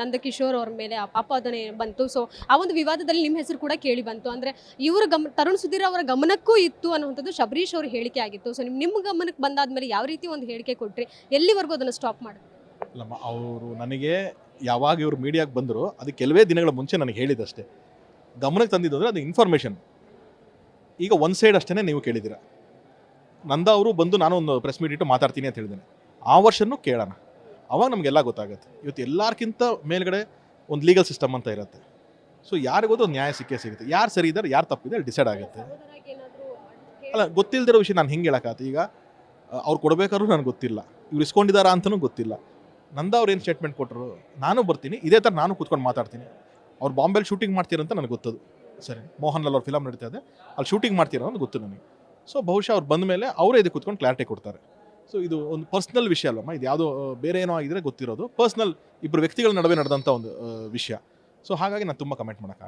ನಂದಕಿಶೋರ್ ಅವ್ರ ಮೇಲೆ ಆ ಆಪಾದನೆ ಬಂತು. ಸೊ ಆ ಒಂದು ವಿವಾದದಲ್ಲಿ ನಿಮ್ಮ ಹೆಸರು ಕೂಡ ಕೇಳಿ ಬಂತು. ಅಂದ್ರೆ ಇವರು ಗಮ, ತರುಣ್ ಸುಧೀರ್ ಅವರ ಗಮನಕ್ಕೂ ಇತ್ತು ಅನ್ನುವಂಥದ್ದು ಶಬರೀಶ್ ಅವ್ರ ಹೇಳಿಕೆ ಆಗಿತ್ತು. ಸೊ ನಿಮ್ಮ ನಿಮ್ಮ ಗಮನಕ್ಕೆ ಬಂದಾದ್ಮೇಲೆ ಯಾವ ರೀತಿ ಒಂದು ಹೇಳಿಕೆ ಕೊಟ್ರಿ? ಎಲ್ಲಿವರೆಗೂ ಅದನ್ನು ಸ್ಟಾಪ್ ಮಾಡಿ ಅವರು ನನಗೆ ಯಾವಾಗ ಇವರು ಮೀಡಿಯಾಗೆ ಬಂದರು, ಅದು ಕೆಲವೇ ದಿನಗಳ ಮುಂಚೆ ನನಗೆ ಹೇಳಿದಷ್ಟೇ. ಗಮನಕ್ಕೆ ತಂದಿದ್ದು ಅಂದರೆ ಅದು ಇನ್ಫಾರ್ಮೇಷನ್ ಈಗ ಒಂದು ಸೈಡ್ ಅಷ್ಟೇ ನೀವು ಕೇಳಿದ್ದೀರಾ. ನಂದ ಅವರು ಬಂದು ನಾನು ಒಂದು ಪ್ರೆಸ್ ಮೀಟ್ ಇಟ್ಟು ಮಾತಾಡ್ತೀನಿ ಅಂತ ಹೇಳಿದ್ದೇನೆ. ಆ ವರ್ಷನೂ ಕೇಳೋಣ. ಅವಾಗ ನಮಗೆಲ್ಲ ಗೊತ್ತಾಗುತ್ತೆ. ಇವತ್ತು ಎಲ್ಲರಿಗಿಂತ ಮೇಲ್ಗಡೆ ಒಂದು ಲೀಗಲ್ ಸಿಸ್ಟಮ್ ಅಂತ ಇರುತ್ತೆ. ಸೊ ಯಾರಿಗೋದು ನ್ಯಾಯ ಸಿಕ್ಕೇ ಸಿಗುತ್ತೆ. ಯಾರು ಸರಿ ಇದ್ದಾರೆ ಯಾರು ತಪ್ಪಿದೆ ಅಲ್ಲಿ ಡಿಸೈಡ್ ಆಗುತ್ತೆ. ಅಲ್ಲ ಗೊತ್ತಿಲ್ಲದಿರೋ ವಿಷಯ ನಾನು ಹಿಂಗೆ ಹೇಳೋಕ್ಕಾಗತ್ತೆ. ಈಗ ಅವ್ರು ಕೊಡಬೇಕಾದ್ರೂ ನನಗೆ ಗೊತ್ತಿಲ್ಲ. ಇವ್ರು ಇಸ್ಕೊಂಡಿದ್ದಾರಾ ಅಂತಲೂ ಗೊತ್ತಿಲ್ಲ. ನಂದ ಅವ್ರು ಏನು ಸ್ಟೇಟ್ಮೆಂಟ್ ಕೊಟ್ಟರು ನಾನು ಬರ್ತೀನಿ, ಇದೇ ಥರ ನಾನು ಕೂತ್ಕೊಂಡು ಮಾತಾಡ್ತೀನಿ. ಅವ್ರು ಬಾಂಬೆಲಿ ಶೂಟಿಂಗ್ ಮಾಡ್ತೀರಂತ ನನಗೆ ಗೊತ್ತದು. ಸರಿ ಮೋಹನ್ ಲಾಲ್ ಅವ್ರ ಫಿಲಮ್ ನಡೀತಾ ಇದೆ. ಅಲ್ಲಿ ಶೂಟಿಂಗ್ ಮಾಡ್ತೀರ ಅಂತ ಗೊತ್ತು ನನಗೆ. ಸೊ ಬಹುಶಃ ಅವ್ರು ಬಂದ ಮೇಲೆ ಅವರೇ ಇದಕ್ಕೆ ಕೂತ್ಕೊಂಡು ಕ್ಲಾರಿಟಿ ಕೊಡ್ತಾರೆ. ಸೊ ಇದು ಒಂದು ಪರ್ಸ್ನಲ್ ವಿಷಯ ಅಲ್ಲಮ್ಮ ಇದು ಯಾವುದೋ ಬೇರೆ ಏನೋ ಆಗಿದ್ರೆ ಗೊತ್ತಿರೋದು. ಪರ್ಸ್ನಲ್ ಇಬ್ಬರು ವ್ಯಕ್ತಿಗಳ ನಡುವೆ ನಡೆದಂಥ ಒಂದು ವಿಷಯ. ಸೊ ಹಾಗಾಗಿ ನಾನು ತುಂಬ ಕಮೆಂಟ್ ಮಾಡೋಕ್ಕಾಗಲ್ಲ